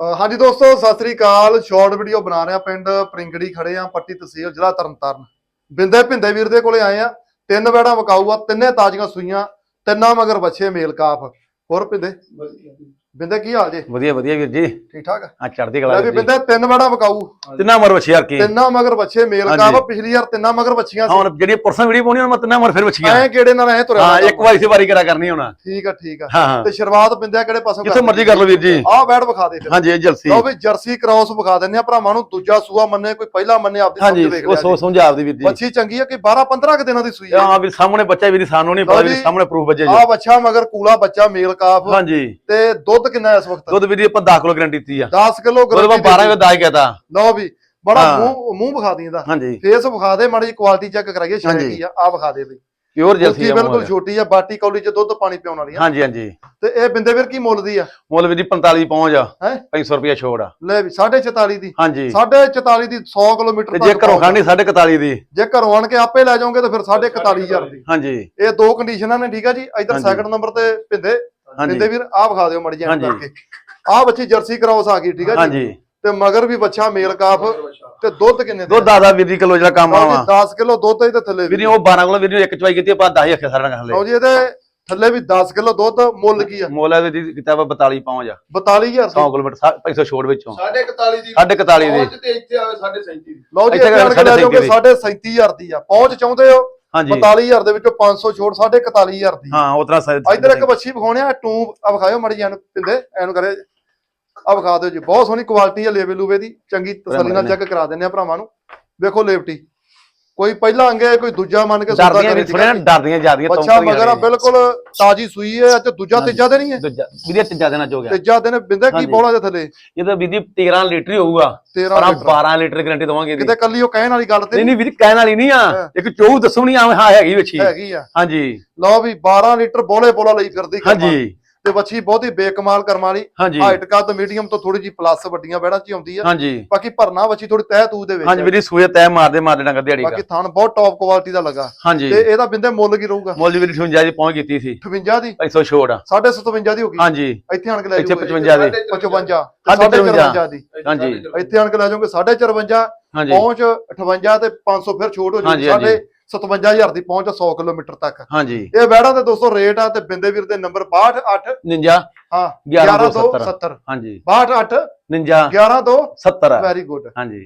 ਹਾਂਜੀ ਦੋਸਤੋ, ਸਤਿ ਸ੍ਰੀ ਅਕਾਲ। Short video ਬਣਾ ਰਿਹਾ ਪਿੰਡ ਪ੍ਰਿੰਗੜੀ ਖੜੇ ਆ, ਪੱਟੀ ਤਹਿਸੀਲ ਜ਼ਿਲ੍ਹਾ ਤਰਨਤਾਰਨ। ਬਿੰਦੇ ਭਿੰਦੇ ਵੀਰ ਦੇ ਕੋਲੇ ਆਏ ਆ। ਤਿੰਨ ਵੈੜਾ ਵਿਕਾਊ ਆ ਤਿੰਨੇ ਤਾਜ਼ੀਆਂ ਸੂਈਆਂ, ਤਿੰਨਾਂ ਮਗਰ ਬੱਚੇ ਮੇਲ ਕਾਫ। ਹੋਰ ਭਿੰਦੇ? ਬਿੰਦੇ ਕੀ ਹਾਲ ਜੇ? ਵਧੀਆ ਵਧੀਆ ਵੀਰ ਜੀ। ਠੀਕ ਠਾਕ? ਆ ਚੜਦੀ ਲੈ ਕਲਾ ਵੀ ਵੀਰ ਜੀ। ਬਿੰਦੇ ਤਿੰਨ ਵੈੜਾਂ ਵਿਕਾਊ ਤਿੰਨਾਂ ਮਰ ਵਛੀ ਯਾਰ ਕੀ ਤਿੰਨਾਂ ਮਗਰ ਬੱਚੇ ਮੇਲ ਹਾਂਜੀ। ਕਾਫ ਪਿਛਲੀ ਵਾਰ ਤਿੰਨਾਂ ਮਗਰ ਬੱਚੀਆਂ ਸੀ। ਹੁਣ ਜਿਹੜੀ ਪਰਸਨ ਵੀਡੀਓ ਪਾਉਣੀ ਹੁਣ ਮੈਂ ਤਿੰਨਾਂ ਮਰ ਫਿਰ ਵਛੀਆਂ। ਐ ਕਿਹੜੇ ਨਾਲ ਐ ਤੁਰਿਆ ਹਾਂ। ਇੱਕ ਵਾਰੀ ਸੇ ਵਾਰੀ ਕਰਾ ਕਰਨੀ ਹੁਣ। ਠੀਕ ਆ ਠੀਕ ਆ। ਹਾਂ ਹਾਂ। ਤੇ ਸ਼ੁਰੂਆਤ ਬਿੰਦਿਆ ਕਿਹੜੇ ਪਾਸੋਂ ਜਿੱਥੇ ਮਰਜ਼ੀ ਕਰ ਲਓ ਵੀਰ ਜੀ। ਆਹ ਵੈੜ ਵਿਖਾ ਦੇ ਫਿਰ। ਹਾਂਜੀ ਇਹ ਜਲਸੀ ਲਓ ਵੀ ਜਰਸੀ ਕ੍ਰਾਸ ਵਿਖਾ ਦਿੰਦੇ ਆ ਭਰਾਵਾਂ ਨੂੰ ਦੂਜਾ ਸੂਆ ਮੰਨੇ ਕੋਈ ਪਹਿਲਾ ਮੰਨੇ ਆਪਦੀ ਹਾਂਜੀ ਸਮਝ ਵੇਖ ਉਹ ਲਿਆ ਸੋ ਜੀ। ਸਮਝਾ ਆਪਦੀ ਵੀਰ ਜੀ। ਬੱਚੀ ਚੰਗੀ ਆ ਕਿ 12 15 ਕਿ ਦਿਨਾਂ ਦੀ ਸੂਈ ਆ? ਹਾਂ ਵੀਰ ਸਾਹਮਣੇ ਬੱਚਾ ਵੀਰ ਸਾਨੂੰ ਨਹੀਂ ਪਤਾ ਜੀ। ਸਾਹਮਣੇ ਪ੍ਰੂਫ ਆ ਜੀ। ਬੱਚਾ ਮਗਰ ਕੂਲਾ ਬੱਚਾ ਮੇਲ ਕਾਫ। ਹਾਂਜੀ। ਤੇ ਦੁੱਧ ਕਿੰਨਾ ਹੈ ਇਸ ਵਕਤ? ਦੁੱਧ ਵੀਰ ਜੀ ਆਪਾਂ 10 ਕਿਲੋ ਗਰੰਟੀ ਦਿੱਤੀ ਆ। 10 ਕਿਲੋ ਦੁੱਧ ਆਪਾਂ 12 ਕਿਲੋ ਦਾਈ ਕਹਤਾ। ਲਓ ਵੀ ਬੜਾ। ਮੂੰਹ ਮੂੰਹ ਵਿਖਾ ਦੀ ਇਹਦਾ। ਹਾਂਜੀ। ਫੇਸ ਵਿਖਾ ਦੇ ਮਾੜੀ ਕੁਆਲਿਟੀ ਚੈੱਕ ਕਰਾਈਏ ਸ਼ਾਇਦ। ਕੀ ਆ ਆ ਵਿਖਾ ਦੇ ਬਈ। ਪਿਓਰ ਜਲਸੀ ਜਲਸੀ ਆ ਬਿਲਕੁਲ। ਛੋਟੀ ਆ ਬਾਟੀ ਕੌਲੀ ਚ ਦੁੱਧ ਪਾਣੀ ਪਿਉਣ ਵਾਲੀ ਆ। ਹਾਂਜੀ ਹਾਂਜੀ। ਤੇ ਇਹ ਬਿੰਦੇ ਵੀਰ ਕੀ ਮੁੱਲ ਦੀ ਆ? ਮੁੱਲ ਵੀਰ ਜੀ 45 ਪਹੁੰਚ ਆ। ਹੈਂ? 500 ਰੁਪਏ ਛੋੜ ਆ। ਲੈ ਵੀ 44 ਦੀ। ਹਾਂਜੀ। 44 ਦੀ 100 ਕਿਲੋਮੀਟਰ ਤੇ ਜੇ ਘਰੋਂ ਖਾਣੀ 41 ਦੀ। ਜੇ ਘਰੋਂ ਆਣ ਕੇ ਆਪੇ ਲੈ ਜਾਓਗੇ ਤਾਂ ਫਿਰ 41500 ਦੀ। ਹਾਂਜੀ। ਇਹ ਦੋ ਕੰਡੀਸ਼ਨਾਂ ਨੇ ਠੀਕ ਆ ਜੀ? ਇਧਰ। ਸੈਕੰਡ ਨੰਬਰ ਤੇ ਪਿੰਦੇ ਪਿੰਦੇ ਵੀਰ ਆ ਵਿਖਾ ਦਿਓ ਮੜੀ ਜਾਨ ਹਾਂਜੀ। ਕਰਕੇ। ਆ ਬੱਚੀ ਜਰਸੀ ਕ੍ਰਾਸ ਆ ਗਈ ਠੀਕ ਆ ਜੀ? ਤੇ ਮਗਰ ਵੀ ਬੱਚਾ ਮੇਲ ਕਾਫ ਤੇ ਦੁੱਧ ਕਿੰਨੇ ਦੁੱਧ ਆਦਾ ਵੀਰ ਕਿਲੋ ਜਿਹੜਾ ਕੰਮ ਆਵਾ 10 ਕਿਲੋ ਦੁੱਧ ਇਹਦੇ ਥੱਲੇ ਵੀਰ ਉਹ 12 ਕਿਲੋ ਵੀਰ ਇੱਕ ਚਵਾਈ ਕੀਤੀ ਆਪਾਂ 10 ਹੀ ਅੱਖੇ ਸਾਰਿਆਂ ਨਾਲ ਲਓ ਲੈ ਜੀ ਇਹਦੇ ਥੱਲੇ ਵੀ 10 ਕਿਲੋ ਦੁੱਧ ਮੁੱਲ ਕੀ ਆ? ਮੁੱਲ ਹੈ ਜੀ ਕਿਤਾਬ 42 ਪਹੁੰਚ ਆ 42000 100 ਕਿਲੋਮੀਟਰ 500 ਛੋੜ ਵਿੱਚੋਂ। ਸਾਢੇ 41 ਦੀ। ਸਾਢੇ 41 ਦੀ। ਪਹੁੰਚ ਤੇ ਇੱਥੇ ਆਵੇ ਸਾਢੇ 37 ਦੀ। ਲਓ ਜੀ ਇੱਥੇ ਇੱਥੇ ਆਣ ਕੇ ਲੈ ਜਾਓਗੇ ਸਾਢੇ 37000 ਦੀ ਆ। ਪਹੁੰਚ ਚਾਹੁੰਦੇ ਹੋ? 42000 ਦੇ ਵਿੱਚੋਂ 500 ਛੋੜ 41500 ਦੀ। ਹਾਂ ਉਤਰਾ ਇਧਰ ਇੱਕ ਬੱਚੀ ਵਿਖਾਉਣੇ ਆ ਟੂ ਆ ਵਿਖਾਇਓ ਮੜੀ ਜਾਨ ਪਿੰਦੇ ਐਨੂੰ ਕਰੇ। ਆ ਵਿਖਾ ਦਿਓ ਜੀ ਬਹੁਤ ਸੋਹਣੀ ਕੁਆਲਿਟੀ ਆ ਲੇਵੇ ਲੂਵੇ ਦੀ ਚੰਗੀ ਤਸੱਲੀ ਨਾਲ ਚੈੱਕ ਕਰਾ ਦਿੰਦੇ ਆ ਭਰਾਵਾਂ ਨੂੰ। ਵੇਖੋ ਲੇਵਟੀ। ਕੋਈ ਪਹਿਲਾ ਅੰਗੇ ਕੋਈ ਦੂਜਾ ਮੰਨ ਕੇ ਸੌਦਾ ਡਰਦੀਆਂ ਕਰੇ ਵੀ ਥੋੜੀਆਂ ਡਰਦੀਆਂ ਜਿਆਦੀਆਂ ਬੱਚਾ ਮਗਰ ਆ ਬਿਲਕੁਲ ਤਾਜੀ ਸੂਈ ਹੈ ਤੇ ਦੂਜਾ। ਤੀਜਾ ਤੇ ਨਹੀਂ ਹੈ। ਦੂਜਾ ਵੀਰ ਤੀਜਾ ਦੇਣਾ ਚਾਹ ਗਿਆ। ਤੀਜਾ ਦਿਨ ਬਿੰਦੇ ਕੀ। ਬੋਲਾ ਦੇ ਥੱਲੇ? ਇਹ ਤਾਂ ਵੀਰ ਜੀ 13 ਲੀਟਰ ਹੀ ਹੋਊਗਾ। 13 ਪਰ ਆ ਲੀਟਰ। 12 ਲੀਟਰ ਗਰੰਟੀ ਦਵਾਂਗੇ ਇਹਦੀ। ਕਿਤੇ ਕੱਲੀ ਉਹ ਕਹਿਣ ਵਾਲੀ ਗੱਲ ਤੇ ਨਹੀਂ ਨਹੀਂ ਵੀਰ ਕਹਿਣ ਵਾਲੀ ਨਹੀਂ ਆ। ਹਾਂ। ਇੱਕ ਚੋਊ ਦੱਸੋ ਨਹੀਂ ਆਵੇਂ ਹਾਂ ਹੈਗੀ ਵਿੱਚੀ ਹੈਗੀ ਆ। ਹਾਂਜੀ। ਲਓ ਵੀ 12 ਲੀਟਰ ਬੋਲੇ ਬੋਲਾ ਲਈ ਫਿਰਦੀ ਕਰਮਾਂ। ਹਾਂਜੀ ਤੇ ਬੱਚੀ ਬਹੁਤੀ ਬੇਕਮਾਲ ਕਰਮ ਵਾਲੀ ਹਾਈਟ ਕੱਦ ਮੀਡੀਅਮ ਤੋਂ ਥੋੜੀ ਜੀ ਪਲੱਸ ਵੱਡੀਆਂ ਬੈੜਾਂ ਚ ਆਉਂਦੀ ਆ। ਹਾਂਜੀ। ਬਾਕੀ ਭਰਨਾ ਬੱਚੀ ਥੋੜੀ ਤਹਿ ਤੂ ਦੇ ਵਿੱਚ ਹਾਂਜੀ। ਵੀਰ ਜੀ ਸੂਏ ਤੈ ਮਾਰਦੇ ਮਾਰਦੇ ਡੰਗ ਦਿਹਾੜੀ ਬਾਕੀ ਦਾ। ਥਣ ਬਹੁਤ ਟੌਪ ਕੁਆਲਿਟੀ ਦਾ ਲੱਗਾ। ਹਾਂਜੀ। ਤੇ ਇਹਦਾ ਬਿੰਦੇ ਮੁੱਲ ਕੀ ਰਹੂਗਾ? ਮੁੱਲ ਵੀਰ ਜੀ 58 ਦੀ ਪਹੁੰਚ ਕੀਤੀ ਸੀ। 58 ਦੀ? 500 ਛੋੜ ਆ। 57 ਦੀ ਹੋ ਗਈ। ਹਾਂਜੀ। ਇੱਥੇ ਆਣ ਕੇ ਲੈ ਇੱਥੇ ਜਾਓਗੇ 55 ਦੀ। 55 ਸਾਢੇ 54 ਦੀ। ਹਾਂਜੀ। ਇੱਥੇ ਆਣ ਕੇ ਲੈ ਜਾਓਗੇ 54 ਹਾਂਜੀ। ਪਹੁੰਚ 58 ਤੇ 500 ਫਿਰ ਛੋਟ ਹੋ ਹਾਂਜੀ। ਸਾਡੇ 57000 ਦੀ ਪਹੁੰਚ ਆ 100 ਕਿਲੋਮੀਟਰ ਤੱਕ। ਹਾਂਜੀ। ਇਹ ਵੈੜਾਂ ਦੇ ਦੋਸਤੋ ਰੇਟ ਆ ਤੇ ਬਿੰਦੇ ਵੀਰ ਦੇ ਨੰਬਰ 628 ਨਿੰਜਾ ਹਾਂ 11270 11270 ਹਾਂਜੀ। 628 ਨਿੰਜਾ 112 70 ਵੈਰੀ ਗੁੱਡ ਹਾਂਜੀ।